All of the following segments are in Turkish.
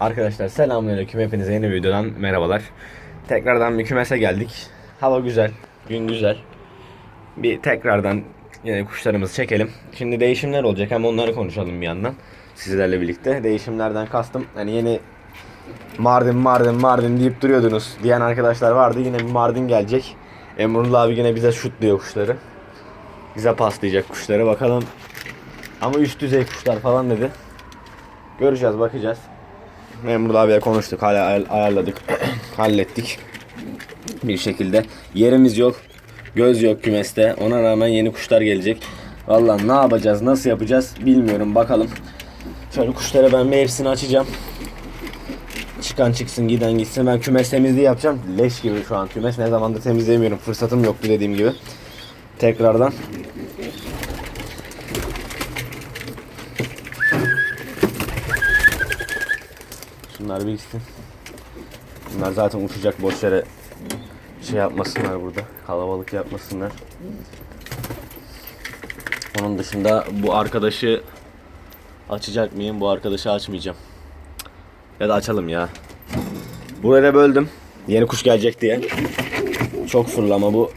Arkadaşlar selamünaleyküm hepinize yeni videodan merhabalar. Tekrardan bir kümese geldik. Hava güzel, gün güzel. Bir tekrardan yine kuşlarımızı çekelim. Şimdi değişimler olacak hem onları konuşalım bir yandan sizlerle birlikte. Değişimlerden kastım hani yeni Mardin Mardin Mardin deyip duruyordunuz diyen arkadaşlar vardı. Yine bir Mardin gelecek. Emrullah abi yine bize şut diyor kuşları. Bize paslayacak kuşları bakalım. Ama üst düzey kuşlar falan dedi. Göreceğiz bakacağız. Memur abiye konuştuk. Hala ay- ayarladık. Hallettik. Bir şekilde. Yerimiz yok. Göz yok kümeste. Ona rağmen yeni kuşlar gelecek. Vallahi ne yapacağız, nasıl yapacağız bilmiyorum. Bakalım. Şöyle kuşları ben bir hepsini açacağım. Çıkan çıksın, giden gitsin. Ben kümes temizliği yapacağım. Leş gibi şu an kümes. Ne zamandır temizleyemiyorum. Fırsatım yoktu dediğim gibi. Tekrardan. Şunlar bir gitsin. Bunlar zaten uçacak boş yere şey yapmasınlar burada. Kalabalık yapmasınlar. Onun dışında bu arkadaşı açacak mıyım? Bu arkadaşı açmayacağım. Ya da açalım ya. Buraya da böldüm. Yeni kuş gelecek diye. Çok fırlama bu.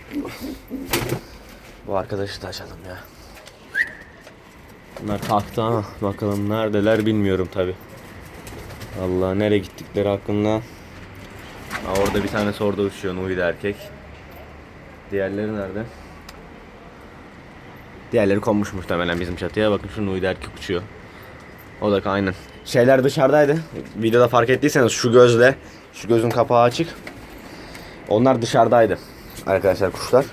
Bu arkadaşı da açalım ya. Bunlar kalktı ama bakalım neredeler bilmiyorum tabi. Allah nereye gittikleri hakkında. Ha, orada bir tanesi orada uçuyor Nuri erkek. Diğerleri nerede? Diğerleri konmuş muhtemelen bizim çatıya. Bakın şu Nuri erkek uçuyor. O da aynen. Şeyler dışarıdaydı. Videoda fark ettiyseniz şu gözle şu gözün kapağı açık. Onlar dışarıdaydı. Arkadaşlar kuşlar.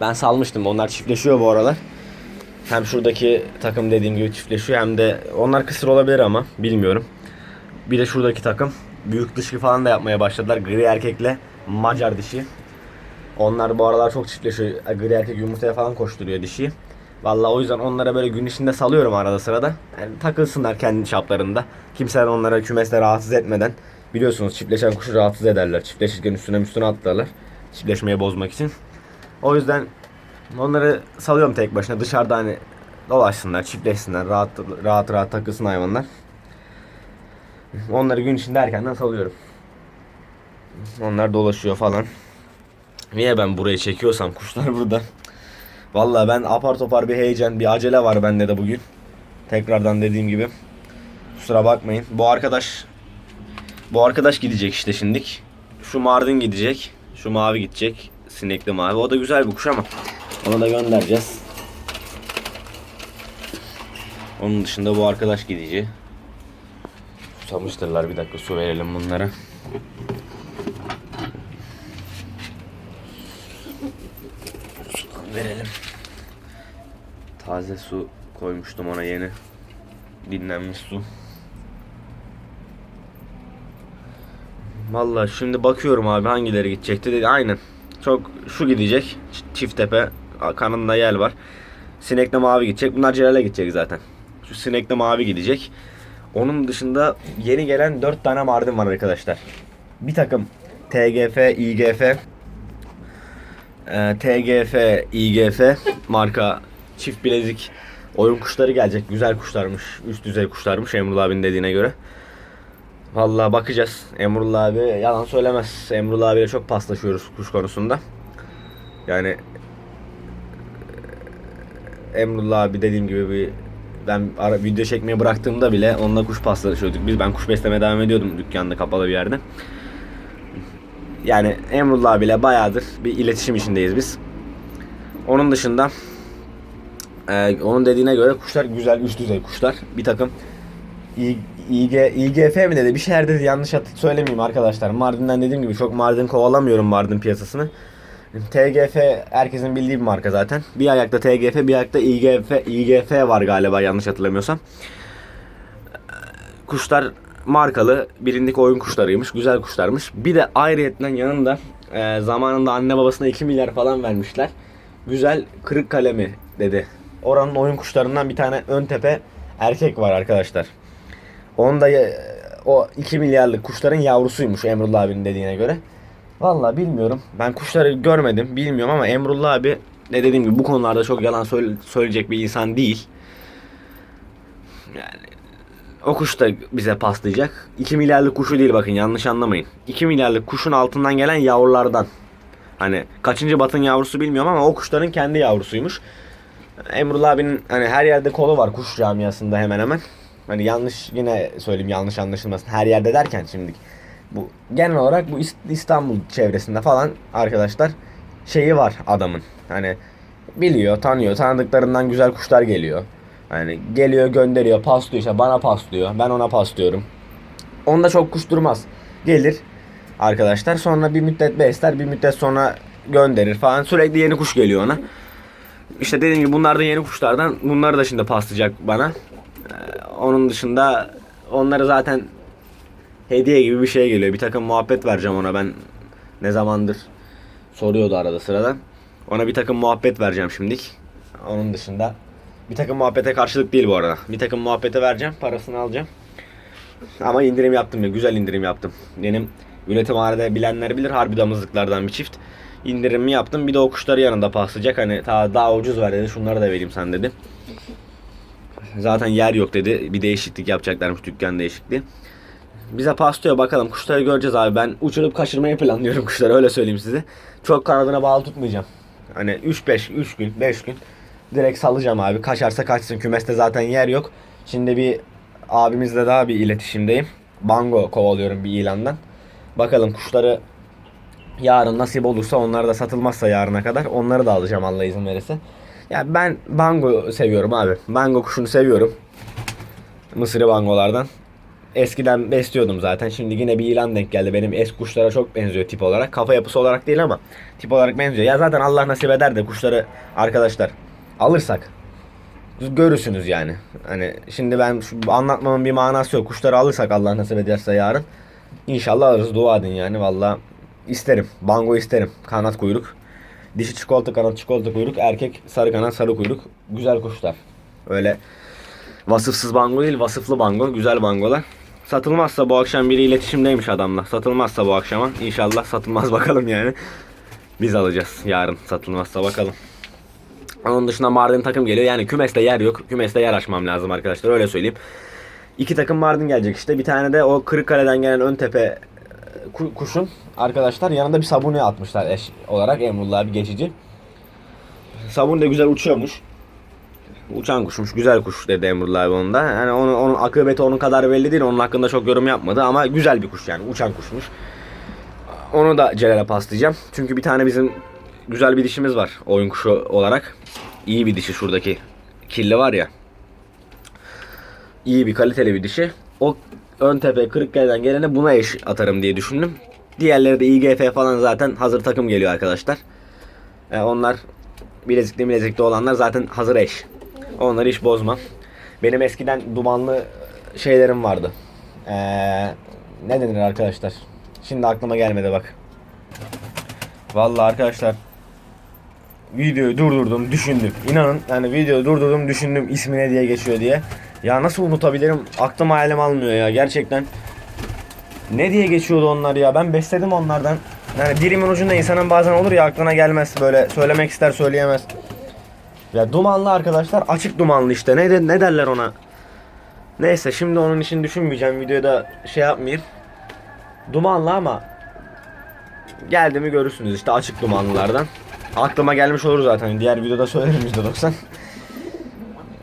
Ben salmıştım. Onlar çiftleşiyor bu aralar. Hem şuradaki takım dediğim gibi çiftleşiyor hem de onlar kısır olabilir ama bilmiyorum. Bir de şuradaki takım büyük dişi falan da yapmaya başladılar. Gri erkekle Macar dişi. Onlar bu aralar çok çiftleşiyor. Gri erkek yumurtaya falan koşturuyor dişi. Vallahi o yüzden onlara böyle gün içinde salıyorum arada sırada. Yani takılsınlar kendi çaplarında. Kimseler onlara kümesle rahatsız etmeden. Biliyorsunuz çiftleşen kuşu rahatsız ederler. Çiftleşirken üstüne üstüne atlarlar. Çiftleşmeyi bozmak için. O yüzden onları salıyorum tek başına. Dışarıda hani dolaşsınlar, çiftleşsinler. Rahat rahat rahat takılsın hayvanlar. Onları gün içinde erkenden salıyorum. Onlar dolaşıyor falan. Niye ben burayı çekiyorsam kuşlar burada. Vallahi ben apar topar bir heyecan, bir acele var bende de bugün. Tekrardan dediğim gibi. Kusura bakmayın. Bu arkadaş bu arkadaş gidecek işte şimdik. Şu Mardin gidecek. Şu mavi gidecek. Sinekli mavi. O da güzel bir kuş ama onu da göndereceğiz. Onun dışında bu arkadaş gidici. Susamıştırlar bir dakika su verelim bunlara. Su verelim. Taze su koymuştum ona yeni. Dinlenmiş su. Vallahi şimdi bakıyorum abi hangileri gidecekti dedi. Aynen. Çok şu gidecek. Ç- Çift tepe. Kanında yel var. Sinekle mavi gidecek. Bunlar Celal'e gidecek zaten. Şu sinekle mavi gidecek. Onun dışında yeni gelen 4 tane Mardin var arkadaşlar. Bir takım TGF, IGF, e, TGF, IGF marka çift bilezik oyun kuşları gelecek. Güzel kuşlarmış. Üst düzey kuşlarmış Emrullah abinin dediğine göre. Vallahi bakacağız. Emrullah abi yalan söylemez. Emrullah abiyle çok paslaşıyoruz kuş konusunda. Yani Emrullah abi dediğim gibi bir ben ara, video çekmeyi bıraktığımda bile onunla kuş paslaşıyorduk. Biz ben kuş beslemeye devam ediyordum dükkanda kapalı bir yerde. Yani Emrullah abiyle bayağıdır bir iletişim içindeyiz biz. Onun dışında e, onun dediğine göre kuşlar güzel üst düzey kuşlar. Bir takım İ- İG, İGF mi dedi? Bir şeyler dedi. Yanlış hat söylemeyeyim arkadaşlar. Mardin'den dediğim gibi çok Mardin kovalamıyorum Mardin piyasasını. TGF herkesin bildiği bir marka zaten. Bir ayakta TGF, bir ayakta İGF, İGF var galiba yanlış hatırlamıyorsam. Kuşlar markalı, bilindik oyun kuşlarıymış, güzel kuşlarmış. Bir de ayrıyetten yanında e, zamanında anne babasına 2 milyar falan vermişler. Güzel kırık kalemi dedi. Oranın oyun kuşlarından bir tane ön tepe erkek var arkadaşlar. Onda e, o 2 milyarlık kuşların yavrusuymuş Emrullah abinin dediğine göre. Vallahi bilmiyorum. Ben kuşları görmedim, bilmiyorum ama Emrullah abi ne dediğim gibi bu konularda çok yalan söyle- söyleyecek bir insan değil. Yani O kuş da bize paslayacak. 2 milyarlık kuşu değil bakın yanlış anlamayın. 2 milyarlık kuşun altından gelen yavrulardan. Hani kaçıncı batın yavrusu bilmiyorum ama o kuşların kendi yavrusuymuş. Emrullah abinin hani her yerde kolu var kuş camiasında hemen hemen. Hani yanlış yine söyleyeyim yanlış anlaşılmasın. Her yerde derken şimdi bu genel olarak bu İst- İstanbul çevresinde falan arkadaşlar şeyi var adamın. Hani biliyor, tanıyor, tanıdıklarından güzel kuşlar geliyor. Hani geliyor, gönderiyor, paslıyor işte bana paslıyor. Ben ona paslıyorum. Onda çok kuş durmaz. Gelir arkadaşlar sonra bir müddet besler, bir müddet sonra gönderir falan. Sürekli yeni kuş geliyor ona. İşte dediğim gibi bunlar da yeni kuşlardan. Bunları da şimdi paslayacak bana. Ee, onun dışında onları zaten hediye gibi bir şey geliyor. Bir takım muhabbet vereceğim ona ben ne zamandır soruyordu arada sırada. Ona bir takım muhabbet vereceğim şimdilik. Onun dışında bir takım muhabbete karşılık değil bu arada. Bir takım muhabbete vereceğim, parasını alacağım. Ama indirim yaptım ya, güzel indirim yaptım. Benim üretimhanede bilenler bilir harbi damızlıklardan bir çift. İndirimimi yaptım. Bir de o kuşları yanında paslayacak. Hani daha, daha ucuz ver dedi. Şunları da vereyim sen dedi. Zaten yer yok dedi. Bir değişiklik yapacaklarmış dükkan değişikliği. Bize paslıyor bakalım kuşları göreceğiz abi. Ben uçurup kaçırmayı planlıyorum kuşları öyle söyleyeyim size. Çok kanadına bağlı tutmayacağım. Hani 3-5 3 gün 5 gün direkt salacağım abi. Kaçarsa kaçsın. Kümeste zaten yer yok. Şimdi bir abimizle daha bir iletişimdeyim. Bango kovalıyorum bir ilandan. Bakalım kuşları yarın nasip olursa onlar da satılmazsa yarına kadar onları da alacağım Allah izin verirse. Ya ben bango seviyorum abi. Bango kuşunu seviyorum. Mısırı bangolardan. Eskiden besliyordum zaten. Şimdi yine bir ilan denk geldi. Benim eski kuşlara çok benziyor tip olarak. Kafa yapısı olarak değil ama tip olarak benziyor. Ya zaten Allah nasip eder de kuşları arkadaşlar alırsak görürsünüz yani. Hani şimdi ben şu anlatmamın bir manası yok. Kuşları alırsak Allah nasip ederse yarın İnşallah alırız. Dua edin yani valla isterim. Bango isterim. Kanat kuyruk. Dişi çikolata kanat çikolata kuyruk. Erkek sarı kanat sarı kuyruk. Güzel kuşlar. Öyle vasıfsız bango değil vasıflı bango. Güzel bangolar. Satılmazsa bu akşam biri iletişimdeymiş adamla. Satılmazsa bu akşama inşallah satılmaz bakalım yani. Biz alacağız yarın satılmazsa bakalım. Onun dışında Mardin takım geliyor. Yani kümeste yer yok. Kümeste yer açmam lazım arkadaşlar. Öyle söyleyeyim. İki takım Mardin gelecek işte. Bir tane de o Kırıkkale'den gelen ön tepe e, ku- kuşun arkadaşlar yanında bir sabuni atmışlar eş olarak Emrullah bir geçici. Sabun da güzel uçuyormuş. Uçan kuşmuş, güzel kuş dedi Emrullah abi onun da. Yani onun, onun akıbeti onun kadar belli değil. Onun hakkında çok yorum yapmadı ama güzel bir kuş yani. Uçan kuşmuş. Onu da Celal'e paslayacağım. Çünkü bir tane bizim güzel bir dişimiz var oyun kuşu olarak. İyi bir dişi şuradaki kirli var ya iyi bir kaliteli bir dişi. O ön tepe Kırıkkale'den gelene buna eş atarım diye düşündüm. Diğerleri de IGF falan zaten hazır takım geliyor arkadaşlar. E, onlar bilezikli bilezikli olanlar zaten hazır eş. Onları hiç bozmam. Benim eskiden dumanlı şeylerim vardı. Ee, ne denir arkadaşlar? Şimdi aklıma gelmedi bak. Vallahi arkadaşlar videoyu durdurdum, düşündüm. İnanın yani videoyu durdurdum, düşündüm ismi ne diye geçiyor diye. Ya nasıl unutabilirim? Aklım hayalim almıyor ya gerçekten. Ne diye geçiyordu onlar ya? Ben besledim onlardan. Yani dilimin ucunda insanın bazen olur ya aklına gelmez böyle söylemek ister söyleyemez. Ya dumanlı arkadaşlar açık dumanlı işte ne de, ne derler ona. Neyse şimdi onun için düşünmeyeceğim videoda şey yapmayayım. Dumanlı ama geldi mi görürsünüz işte açık dumanlılardan. Aklıma gelmiş olur zaten. Diğer videoda söylerim %90.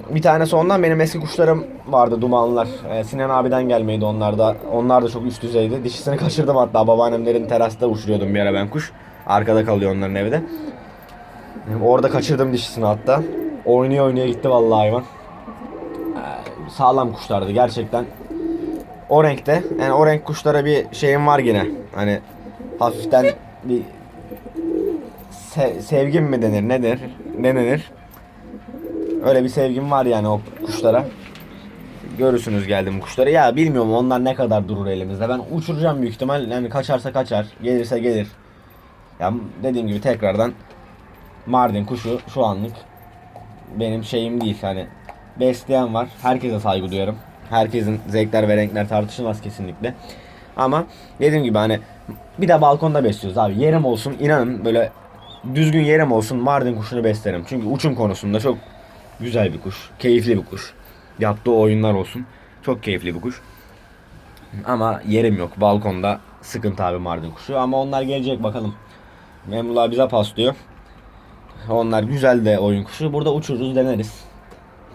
Bir tanesi ondan benim eski kuşlarım vardı dumanlılar. Ee, Sinan abiden gelmeydi onlar da. Onlar da çok üst düzeydi. Dişisini kaçırdım hatta babaannemlerin terasta uçuruyordum bir ara ben kuş. Arkada kalıyor onların evde. Orada kaçırdım dişisini hatta. Oynuyor oynuyor gitti vallahi hayvan. Ee, sağlam kuşlardı gerçekten. O renkte. Yani o renk kuşlara bir şeyim var yine. Hani hafiften bir se- sevgim mi denir ne denir ne denir öyle bir sevgim var yani o kuşlara görürsünüz geldim kuşları ya bilmiyorum onlar ne kadar durur elimizde ben uçuracağım büyük ihtimal yani kaçarsa kaçar gelirse gelir ya dediğim gibi tekrardan Mardin kuşu şu anlık benim şeyim değil hani besleyen var herkese saygı duyarım herkesin zevkler ve renkler tartışılmaz kesinlikle ama dediğim gibi hani bir de balkonda besliyoruz abi yerim olsun inanın böyle düzgün yerim olsun Mardin kuşunu beslerim. Çünkü uçum konusunda çok güzel bir kuş. Keyifli bir kuş. Yaptığı oyunlar olsun. Çok keyifli bir kuş. Ama yerim yok. Balkonda sıkıntı abi Mardin kuşu. Ama onlar gelecek bakalım. Memnunlar bize paslıyor. Onlar güzel de oyun kuşu. Burada uçururuz deneriz.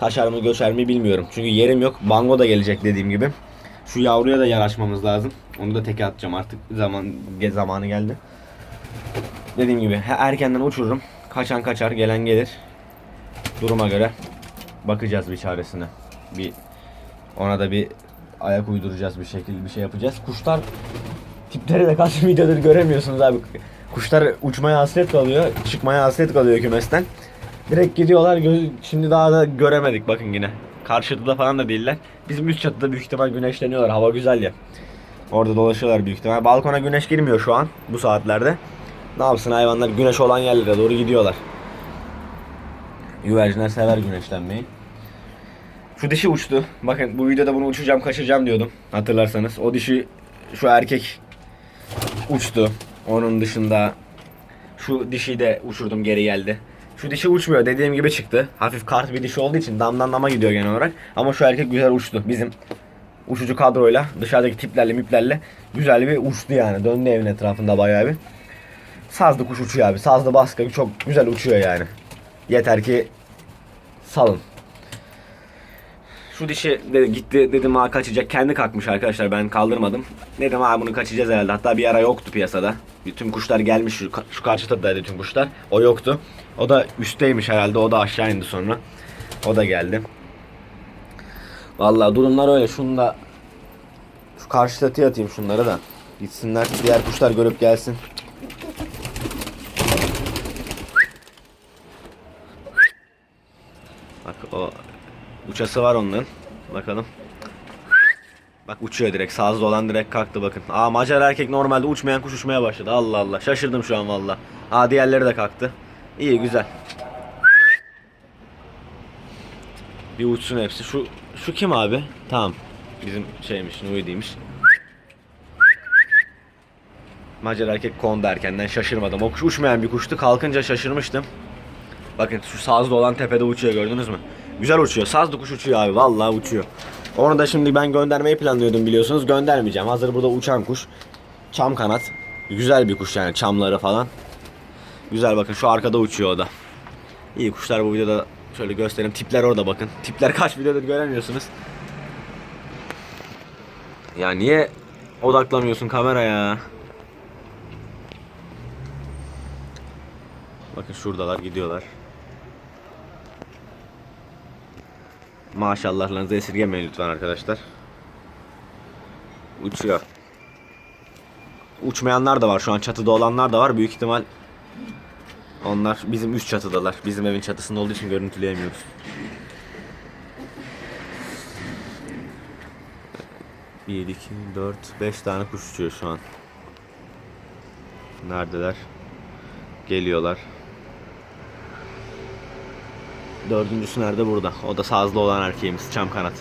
Kaçar mı göçer mi bilmiyorum. Çünkü yerim yok. Bango da gelecek dediğim gibi. Şu yavruya da yer lazım. Onu da teke atacağım artık. Zaman zamanı geldi. Dediğim gibi erkenden uçururum. Kaçan kaçar, gelen gelir. Duruma göre bakacağız bir çaresine. Bir ona da bir ayak uyduracağız bir şekilde bir şey yapacağız. Kuşlar tipleri de kaç videodur göremiyorsunuz abi. Kuşlar uçmaya hasret kalıyor, çıkmaya hasret kalıyor kümesten. Direkt gidiyorlar. Göz, şimdi daha da göremedik bakın yine. Karşıda falan da değiller. Bizim üst çatıda büyük ihtimal güneşleniyorlar. Hava güzel ya. Orada dolaşıyorlar büyük ihtimal. Balkona güneş girmiyor şu an bu saatlerde. Ne yapsın hayvanlar güneş olan yerlere doğru gidiyorlar. Güvercinler sever güneşlenmeyi. Şu dişi uçtu. Bakın bu videoda bunu uçacağım kaçıracağım diyordum. Hatırlarsanız. O dişi şu erkek uçtu. Onun dışında şu dişi de uçurdum geri geldi. Şu dişi uçmuyor dediğim gibi çıktı. Hafif kart bir dişi olduğu için damdan dama gidiyor genel olarak. Ama şu erkek güzel uçtu. Bizim uçucu kadroyla dışarıdaki tiplerle miplerle güzel bir uçtu yani. Döndü evin etrafında bayağı bir. Sazlı kuş uçuyor abi. Sazlı baskı çok güzel uçuyor yani. Yeter ki salın. Şu dişi de gitti dedim ha kaçacak. Kendi kalkmış arkadaşlar ben kaldırmadım. Dedim ha bunu kaçacağız herhalde. Hatta bir ara yoktu piyasada. Tüm kuşlar gelmiş şu, şu karşı tadadaydı tüm kuşlar. O yoktu. O da üstteymiş herhalde. O da aşağı indi sonra. O da geldi. Vallahi durumlar öyle. Şunu da şu karşı çatıya atayım şunları da. Gitsinler diğer kuşlar görüp gelsin. Bak o uçası var onların. Bakalım. Bak uçuyor direkt. Sağızda olan direkt kalktı bakın. Aa Macar erkek normalde uçmayan kuş uçmaya başladı. Allah Allah. Şaşırdım şu an valla. Aa diğerleri de kalktı. İyi güzel. Bir uçsun hepsi. Şu şu kim abi? Tamam. Bizim şeymiş, Nui'diymiş. Macar erkek kondu erkenden şaşırmadım. O kuş uçmayan bir kuştu. Kalkınca şaşırmıştım. Bakın şu sazda olan tepede uçuyor gördünüz mü? Güzel uçuyor. Sazlı kuş uçuyor abi. Vallahi uçuyor. Onu da şimdi ben göndermeyi planlıyordum biliyorsunuz. Göndermeyeceğim. Hazır burada uçan kuş. Çam kanat. Güzel bir kuş yani çamları falan. Güzel bakın şu arkada uçuyor o da. İyi kuşlar bu videoda şöyle göstereyim. Tipler orada bakın. Tipler kaç videodur göremiyorsunuz. Ya niye odaklamıyorsun kameraya? Bakın şuradalar gidiyorlar. Maşallahlarınızı esirgemeyin lütfen arkadaşlar. Uçuyor. Uçmayanlar da var şu an çatıda olanlar da var. Büyük ihtimal onlar bizim üst çatıdalar. Bizim evin çatısında olduğu için görüntüleyemiyoruz. Bir, iki, dört, beş tane kuş uçuyor şu an. Neredeler? Geliyorlar. Dördüncüsü nerede? Burada. O da sazlı olan erkeğimiz. Çam kanat.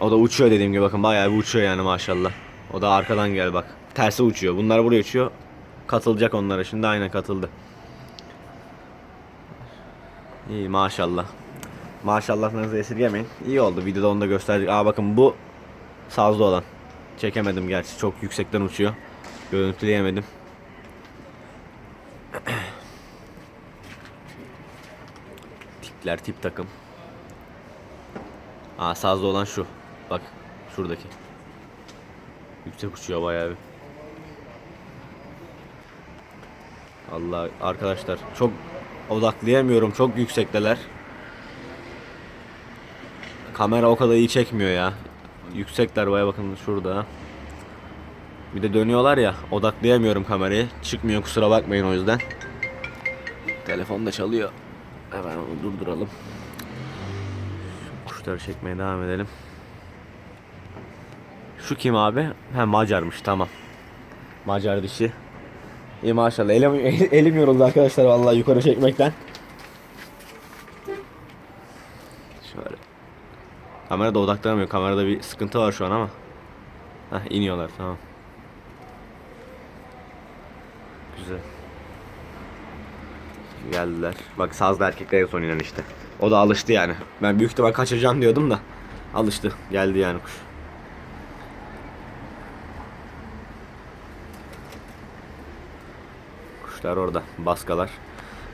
O da uçuyor dediğim gibi bakın bayağı bir uçuyor yani maşallah. O da arkadan gel bak. Terse uçuyor. Bunlar buraya uçuyor. Katılacak onlara şimdi aynen katıldı. İyi maşallah. Maşallahlarınızı esirgemeyin. İyi oldu videoda onu da gösterdik. Aa bakın bu sazlı olan. Çekemedim gerçi çok yüksekten uçuyor. Görüntüleyemedim. Tipler tip takım. Aa sazlı olan şu. Bak şuradaki. Yüksek uçuyor bayağı bir. Allah arkadaşlar çok odaklayamıyorum. Çok yüksekteler. Kamera o kadar iyi çekmiyor ya. Yüksekler baya bakın şurada. Bir de dönüyorlar ya odaklayamıyorum kamerayı. Çıkmıyor kusura bakmayın o yüzden. Telefon da çalıyor. Hemen onu durduralım. Kuşları çekmeye devam edelim. Şu kim abi? Ha Macarmış tamam. Macar dişi. İyi maşallah. Elim, elim yoruldu arkadaşlar vallahi yukarı çekmekten. Şöyle. Kamerada odaklanamıyor. Kamerada bir sıkıntı var şu an ama. Heh iniyorlar tamam. Güzel. Geldiler. Bak sazlı erkekler en son inen işte. O da alıştı yani. Ben büyük ihtimal kaçıracağım diyordum da. Alıştı. Geldi yani kuş. Kuşlar orada. Baskalar.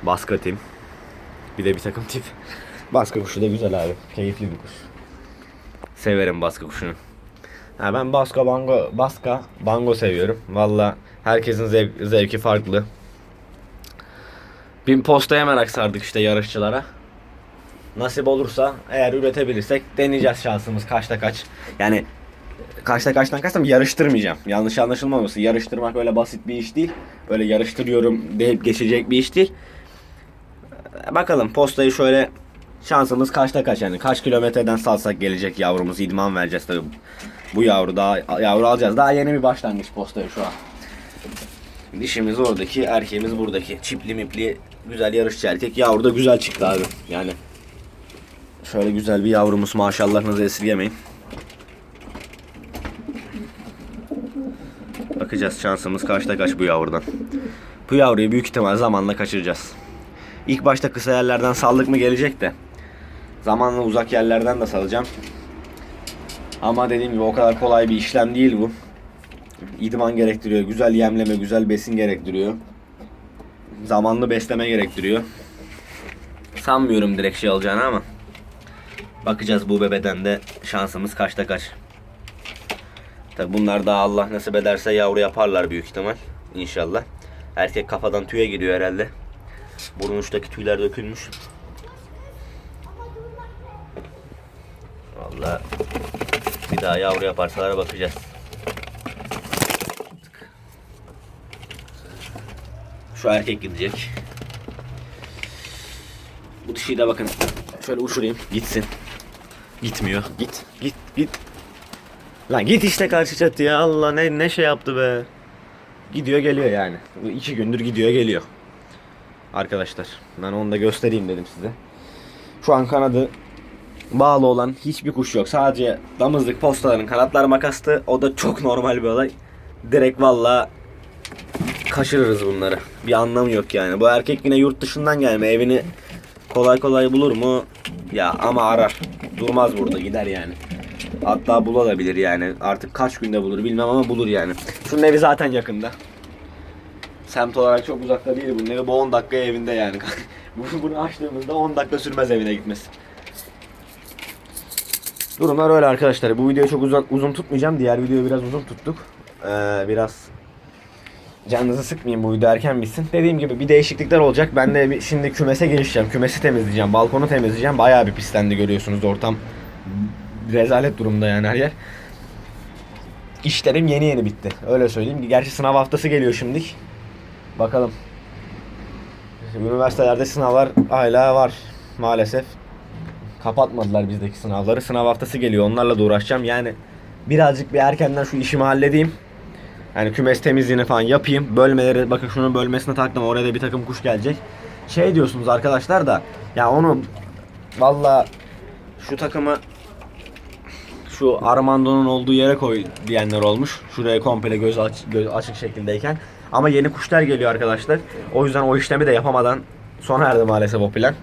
Baska tim. Bir de bir takım tip. Baska kuşu da güzel abi. Keyifli bir kuş. Severim baska kuşunu. Ha ben baska bango baska bango seviyorum. Valla herkesin zev- zevki farklı. Bir postaya merak sardık işte yarışçılara. Nasip olursa eğer üretebilirsek deneyeceğiz şansımız kaçta kaç. Yani kaçta kaçtan kaçsam yarıştırmayacağım. Yanlış anlaşılmaması. Yarıştırmak öyle basit bir iş değil. Böyle yarıştırıyorum deyip geçecek bir iş değil. Bakalım postayı şöyle şansımız kaçta kaç yani kaç kilometreden salsak gelecek yavrumuz idman vereceğiz tabii. Bu yavru daha yavru alacağız. Daha yeni bir başlangıç postaya şu an. Dişimiz oradaki, erkeğimiz buradaki. Çipli mipli güzel yarışçı erkek. Yavru da güzel çıktı abi. Yani şöyle güzel bir yavrumuz maşallahınızı esirgemeyin. Bakacağız şansımız kaçta kaç bu yavrudan. Bu yavruyu büyük ihtimal zamanla kaçıracağız. İlk başta kısa yerlerden saldık mı gelecek de. Zamanla uzak yerlerden de salacağım. Ama dediğim gibi o kadar kolay bir işlem değil bu. İdman gerektiriyor, güzel yemleme, güzel besin gerektiriyor. Zamanlı besleme gerektiriyor. Sanmıyorum direkt şey alacağını ama. Bakacağız bu bebeden de şansımız kaçta kaç. Tabi bunlar daha Allah nasip ederse yavru yaparlar büyük ihtimal. İnşallah. Erkek kafadan tüye giriyor herhalde. Burun uçtaki tüyler dökülmüş. Vallahi bir daha yavru yaparsalar bakacağız. Şu erkek gidecek. Bu dişiyi de bakın. Şöyle uçurayım. Gitsin. Gitmiyor. Git. Git. Git. Lan git işte karşı çatıya. Allah ne ne şey yaptı be. Gidiyor geliyor yani. İki gündür gidiyor geliyor. Arkadaşlar. Ben onu da göstereyim dedim size. Şu an kanadı bağlı olan hiçbir kuş yok. Sadece damızlık postaların kanatlar makastı. O da çok normal bir olay. Direkt valla kaçırırız bunları. Bir anlamı yok yani. Bu erkek yine yurt dışından gelme. Evini kolay kolay bulur mu? Ya ama arar. Durmaz burada gider yani. Hatta bulabilir yani. Artık kaç günde bulur bilmem ama bulur yani. Şunun evi zaten yakında. Semt olarak çok uzakta değil bunun evi. Bu 10 dakika evinde yani. Bu- Bunu açtığımızda 10 dakika sürmez evine gitmesi. Durumlar öyle arkadaşlar. Bu videoyu çok uzun, uzun tutmayacağım. Diğer videoyu biraz uzun tuttuk. Ee, biraz canınızı sıkmayayım bu video erken bitsin. Dediğim gibi bir değişiklikler olacak. Ben de bir, şimdi kümese girişeceğim. Kümesi temizleyeceğim. Balkonu temizleyeceğim. Bayağı bir pislendi görüyorsunuz. Ortam rezalet durumda yani her yer. İşlerim yeni yeni bitti. Öyle söyleyeyim. Gerçi sınav haftası geliyor şimdilik. Bakalım. Üniversitelerde sınavlar hala var maalesef. Kapatmadılar bizdeki sınavları. Sınav haftası geliyor. Onlarla da uğraşacağım. Yani birazcık bir erkenden şu işimi halledeyim. Yani kümes temizliğini falan yapayım. Bölmeleri bakın şunun bölmesine taktım. Oraya da bir takım kuş gelecek. Şey diyorsunuz arkadaşlar da ya onu valla şu takımı şu Armando'nun olduğu yere koy diyenler olmuş. Şuraya komple göz, aç, göz açık şekildeyken. Ama yeni kuşlar geliyor arkadaşlar. O yüzden o işlemi de yapamadan sona erdi maalesef o plan.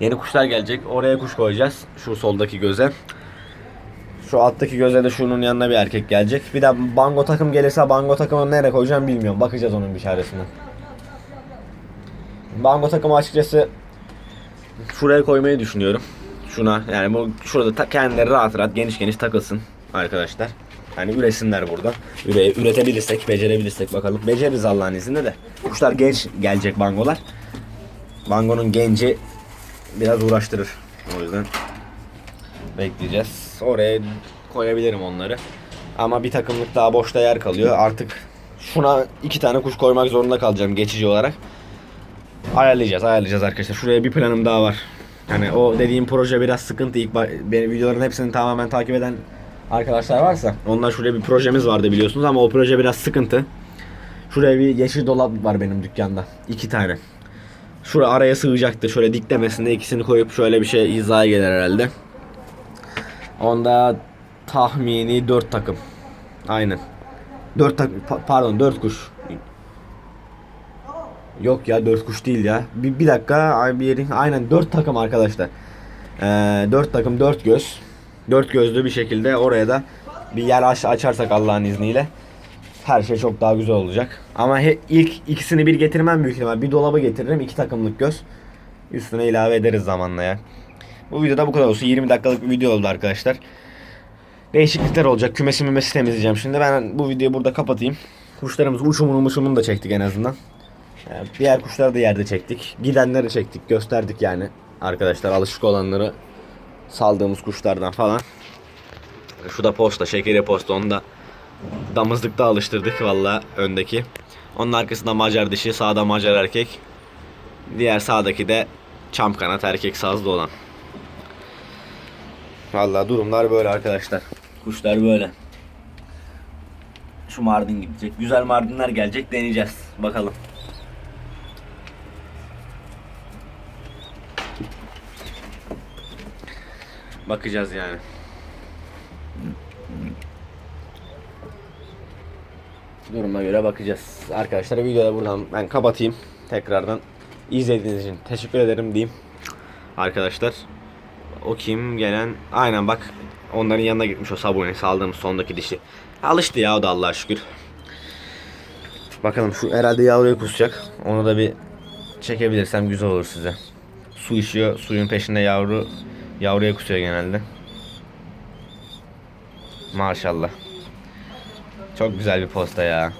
Yeni kuşlar gelecek. Oraya kuş koyacağız. Şu soldaki göze. Şu alttaki göze de şunun yanına bir erkek gelecek. Bir de bango takım gelirse bango takımını nereye koyacağım bilmiyorum. Bakacağız onun bir çaresine. Bango takımı açıkçası şuraya koymayı düşünüyorum. Şuna yani bu şurada ta, kendileri rahat rahat geniş geniş takılsın arkadaşlar. Hani üresinler burada. Üre, üretebilirsek, becerebilirsek bakalım. Beceririz Allah'ın izniyle de. Kuşlar genç gelecek bangolar. Bangonun genci biraz uğraştırır. O yüzden bekleyeceğiz. Oraya koyabilirim onları. Ama bir takımlık daha boşta yer kalıyor. Artık şuna iki tane kuş koymak zorunda kalacağım geçici olarak. Ayarlayacağız, ayarlayacağız arkadaşlar. Şuraya bir planım daha var. Yani o dediğim proje biraz sıkıntı. İlk benim videoların hepsini tamamen takip eden arkadaşlar varsa onlar şuraya bir projemiz vardı biliyorsunuz ama o proje biraz sıkıntı. Şuraya bir yeşil dolap var benim dükkanda. iki tane. Şuraya araya sığacaktır. Şöyle diklemesinde ikisini koyup şöyle bir şey hizaya gelir herhalde. Onda tahmini 4 takım. Aynen. 4 takım pardon 4 kuş. Yok ya 4 kuş değil ya. Bir, bir dakika bir yerin aynen 4 takım arkadaşlar. Ee, 4 takım 4 göz. dört gözlü bir şekilde oraya da bir yer aç- açarsak Allah'ın izniyle her şey çok daha güzel olacak. Ama he- ilk ikisini bir getirmem büyük ihtimal. Bir dolaba getiririm iki takımlık göz. Üstüne ilave ederiz zamanla ya. Bu videoda bu kadar olsun. 20 dakikalık bir video oldu arkadaşlar. Değişiklikler olacak. Kümesi mümesi temizleyeceğim. Şimdi ben bu videoyu burada kapatayım. Kuşlarımız uçumunu uçumunu da çektik en azından. Yani diğer kuşları da yerde çektik. Gidenleri çektik. Gösterdik yani. Arkadaşlar alışık olanları saldığımız kuşlardan falan. Şu da posta. Şekeri posta. Onu da damızlıkta alıştırdık valla öndeki. Onun arkasında Macar dişi. Sağda Macar erkek. Diğer sağdaki de çam kanat erkek sazlı olan. Valla durumlar böyle arkadaşlar. Kuşlar böyle. Şu Mardin gidecek. Güzel Mardinler gelecek deneyeceğiz. Bakalım. Bakacağız yani. Duruma göre bakacağız. Arkadaşlar videoda buradan ben kapatayım. Tekrardan izlediğiniz için teşekkür ederim diyeyim. Arkadaşlar o kim gelen aynen bak onların yanına gitmiş o sabuni saldığımız sondaki dişi. Alıştı ya o da Allah'a şükür. Bakalım şu herhalde yavruyu kusacak. Onu da bir çekebilirsem güzel olur size. Su içiyor. Suyun peşinde yavru yavruya kusuyor genelde. Maşallah. Çok güzel bir posta ya.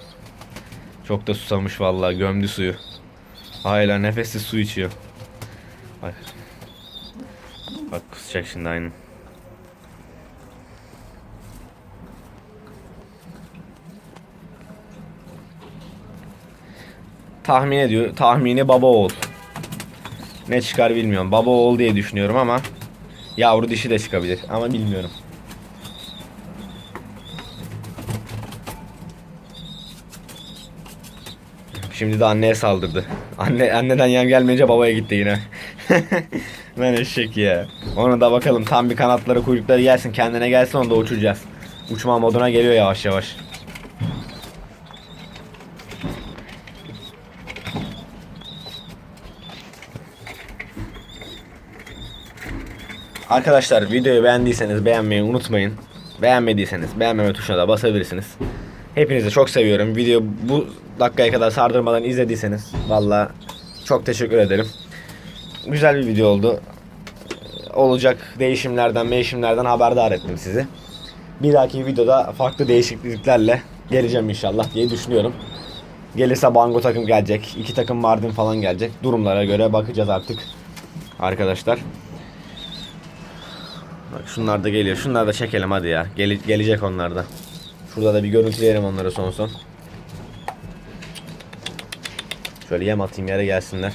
Çok da susamış vallahi gömdü suyu. Hala nefessiz su içiyor. Bak. Bak kusacak şimdi aynı. Tahmin ediyor. Tahmini baba oğul. Ne çıkar bilmiyorum. Baba oğul diye düşünüyorum ama yavru dişi de çıkabilir ama bilmiyorum. Şimdi de anneye saldırdı. Anne anneden yan gelmeyince babaya gitti yine. ben eşek ya. Ona da bakalım tam bir kanatları kuyrukları gelsin kendine gelsin onu da uçuracağız. Uçma moduna geliyor yavaş yavaş. Arkadaşlar videoyu beğendiyseniz beğenmeyi unutmayın. Beğenmediyseniz beğenmeme tuşuna da basabilirsiniz. Hepinizi çok seviyorum. Video bu dakikaya kadar sardırmadan izlediyseniz valla çok teşekkür ederim. Güzel bir video oldu. Olacak değişimlerden, değişimlerden haberdar ettim sizi. Bir dahaki videoda farklı değişikliklerle geleceğim inşallah diye düşünüyorum. Gelirse Bango takım gelecek. iki takım Mardin falan gelecek. Durumlara göre bakacağız artık. Arkadaşlar. Bak şunlar da geliyor. Şunlar da çekelim hadi ya. Gele- gelecek onlar da. Şurada da bir görüntüleyelim onları son son. Şöyle yem atayım yere gelsinler.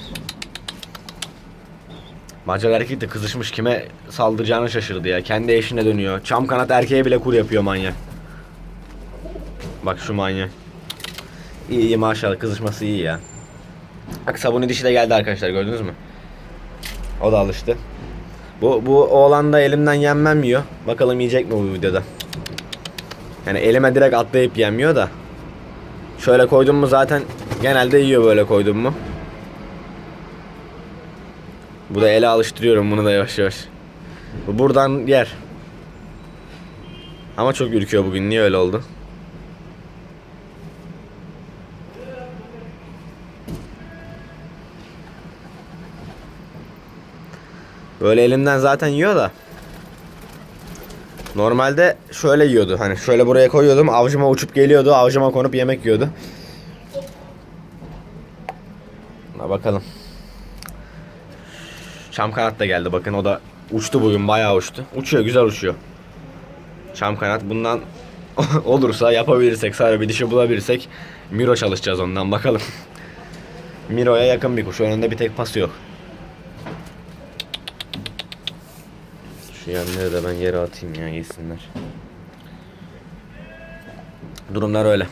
Macar erkek de kızışmış kime saldıracağını şaşırdı ya. Kendi eşine dönüyor. Çam kanat erkeğe bile kur yapıyor manyak. Bak şu manyak. İyi iyi maşallah kızışması iyi ya. Bak sabuni dişi de geldi arkadaşlar gördünüz mü? O da alıştı. Bu, bu oğlan da elimden yenmem yiyor. Bakalım yiyecek mi bu videoda. Yani elime direkt atlayıp yemiyor da. Şöyle koydum mu zaten genelde yiyor böyle koydum mu. Bu da ele alıştırıyorum bunu da yavaş yavaş. Bu buradan yer. Ama çok ürküyor bugün. Niye öyle oldu? Böyle elimden zaten yiyor da. Normalde şöyle yiyordu. Hani şöyle buraya koyuyordum. Avcıma uçup geliyordu. Avcıma konup yemek yiyordu. Ha, bakalım. Çam kanat da geldi. Bakın o da uçtu bugün. Bayağı uçtu. Uçuyor. Güzel uçuyor. Çam kanat. Bundan olursa yapabilirsek sadece bir dişi bulabilirsek Miro çalışacağız ondan bakalım. Miro'ya yakın bir kuş. Önünde bir tek pası yok. Şu yanları da ben yere atayım ya yesinler. Durumlar öyle.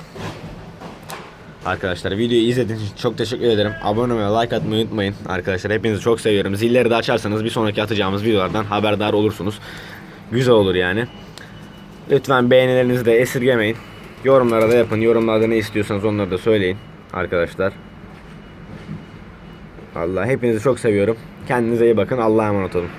Arkadaşlar videoyu izlediğiniz için çok teşekkür ederim. Abone olmayı, like atmayı unutmayın. Arkadaşlar hepinizi çok seviyorum. Zilleri de açarsanız bir sonraki atacağımız videolardan haberdar olursunuz. Güzel olur yani. Lütfen beğenilerinizi de esirgemeyin. Yorumlara da yapın. Yorumlarda ne istiyorsanız onları da söyleyin arkadaşlar. Allah hepinizi çok seviyorum. Kendinize iyi bakın. Allah'a emanet olun.